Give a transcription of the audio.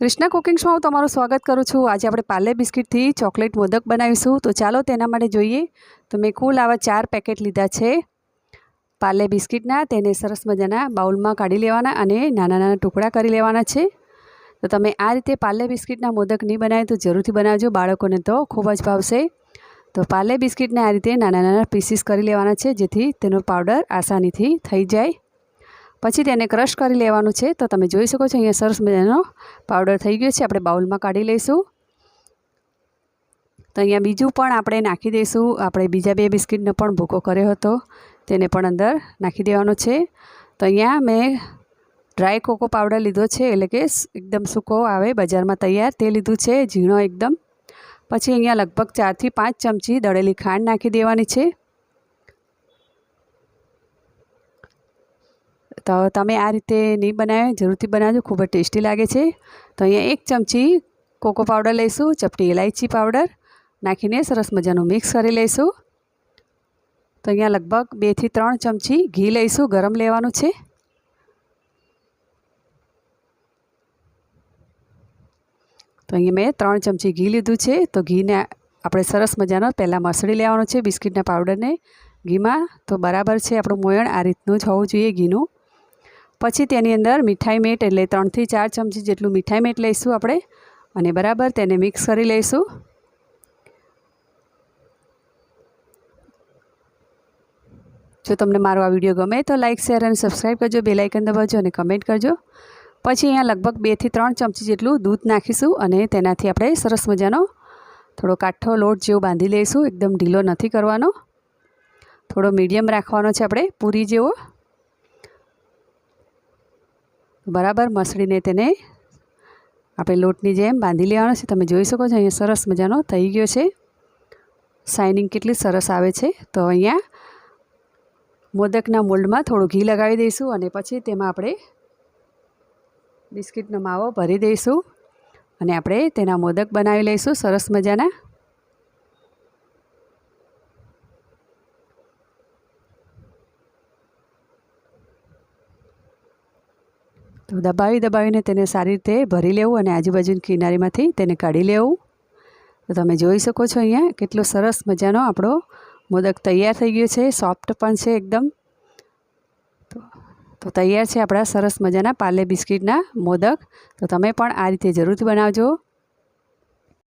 કૃષ્ણા કુકિંગ્સમાં હું તમારું સ્વાગત કરું છું. આજે આપણે પાર્લે બિસ્કિટથી ચોકલેટ મોદક બનાવીશું. તો ચાલો તેના માટે જોઈએ. તો મેં કુલ આવા ચાર પેકેટ લીધા છે. પાર્લે બિસ્કિટના, તેને સરસ મજાના બાઉલમાં કાઢી લેવાના અને નાના નાના ટુકડા કરી લેવાના છે. તો તમે આ રીતે પાર્લે બિસ્કિટના મોદક નહીં બનાવે તો જરૂરથી બનાવજો. બાળકોને તો ખૂબ જ ભાવશે. તો પાર્લે બિસ્કિટને આ રીતે નાના નાના પીસીસ કરી લેવાના છે જેથી તેનો પાવડર આસાનીથી થઈ જાય. પછી તેને ક્રશ કરી લેવાનું છે. તો તમે જોઈ શકો છો, અહીંયા સરસ મજાનો પાવડર થઈ ગયો છે. આપણે બાઉલમાં કાઢી લઈશું. તો અહીંયા બીજું પણ આપણે નાખી દઈશું. આપણે બીજા બે બિસ્કિટનો પણ ભૂકો કર્યો હતો. તેને પણ અંદર નાખી દેવાનો છે. તો અહીંયા મેં ડ્રાય કોકો પાવડર લીધો છે, એટલે કે એકદમ સૂકો આવે, બજારમાં તૈયાર તે લીધું છે, ઝીણો એકદમ. પછી અહીંયા લગભગ ચારથી પાંચ ચમચી દળેલી ખાંડ નાખી દેવાની છે. તો તમે આ રીતે નહીં બનાવે, જરૂરથી બનાવજો, ખૂબ જ ટેસ્ટી લાગે છે. તો અહીંયા એક ચમચી કોકો પાવડર લઈશું, ચપટી ઇલાયચી પાવડર નાખીને સરસ મજાનું મિક્સ કરી લઈશું. તો અહીંયા લગભગ બેથી ત્રણ ચમચી ઘી લઈશું, ગરમ લેવાનું છે. તો અહીંયા મેં ત્રણ ચમચી ઘી લીધું છે, તો ઘીને આપણે સરસ મજાનો પહેલાં મસળી લેવાનો છે બિસ્કિટના પાવડરને. ઘીમાં તો બરાબર છે, આપણું મોયણ આ રીતનું જ હોવું જોઈએ ઘીનું. પછી તેની અંદર મીઠાઈ મેટ એટલે ત્રણથી ચાર ચમચી જેટલું મીઠાઈ મેટ લઈશું આપણે. અને બરાબર તેને મિક્સ કરી લઈશું. જો તમને મારો આ વીડિયો ગમે તો લાઇક શેર અને સબસ્ક્રાઈબ કરજો. બે લાઇકન દબાવજો અને કમેન્ટ કરજો. પછી અહીંયા લગભગ બેથી ત્રણ ચમચી જેટલું દૂધ નાખીશું અને તેનાથી આપણે સરસ મજાનો થોડો કાઠો લોટ જેવો બાંધી લઈશું. એકદમ ઢીલો નથી કરવાનો. થોડો મીડિયમ રાખવાનો છે આપણે. પૂરી જેવો. બરાબર મસળીને તેને આપણે લોટની જેમ બાંધી લેવાનો છે. તમે જોઈ શકો છો, અહીંયા સરસ મજાનો થઈ ગયો છે. શાઇનિંગ કેટલી સરસ આવે છે. તો અહીંયા મોદકના મોલ્ડમાં થોડું ઘી લગાવી દઈશું અને પછી તેમાં આપણે બિસ્કિટનો માવો ભરી દઈશું અને આપણે તેના મોદક બનાવી લઈશું સરસ મજાના. તો દબાવી દબાવીને તેને સારી રીતે ભરી લેવું અને આજુબાજુની કિનારીમાંથી તેને કાઢી લેવું. તો તમે જોઈ શકો છો અહીંયા કેટલો સરસ મજાનો આપણો મોદક તૈયાર થઈ ગયો છે. સોફ્ટ પણ છે એકદમ. તો તો તૈયાર છે આપણા સરસ મજાના પાર્લે બિસ્કિટના મોદક. તો તમે પણ આ રીતે જરૂરથી બનાવજો.